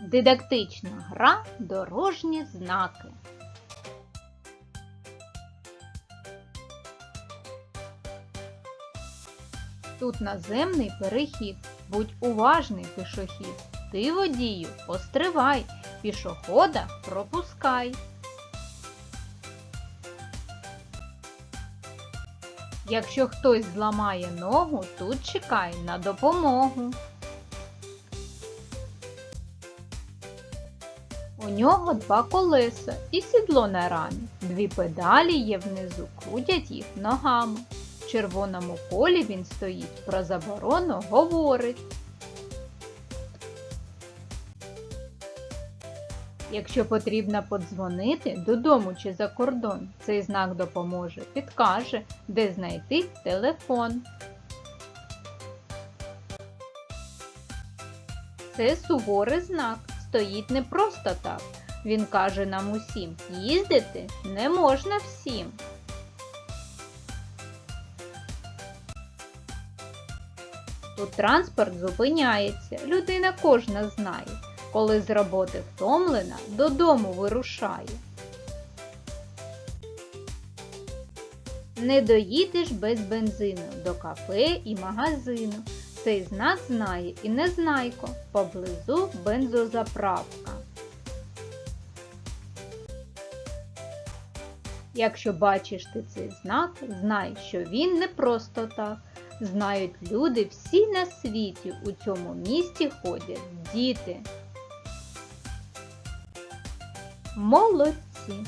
Дидактична гра Дорожні знаки. Тут наземний перехід. Будь уважний, пішохід. Ти водію, постривай, пішохода пропускай. Якщо хтось зламає ногу, тут чекай на допомогу. У нього два колеса і сідло на рамі. Дві педалі є внизу, крутять їх ногами. В червоному полі він стоїть, про заборону говорить. Якщо потрібно подзвонити додому чи за кордон, цей знак допоможе, підкаже, де знайти телефон. Це суворий знак, стоїть не просто так. Він каже нам усім, їздити не можна всім. Тут транспорт зупиняється, людина кожна знає, коли з роботи втомлена, додому вирушає. Не доїдеш без бензину до кафе і магазину. Цей знак знає і незнайко, поблизу бензозаправка. Якщо бачиш ти цей знак, знай, що він не просто так. Знають люди всі на світі, у цьому місті ходять діти. Молодці!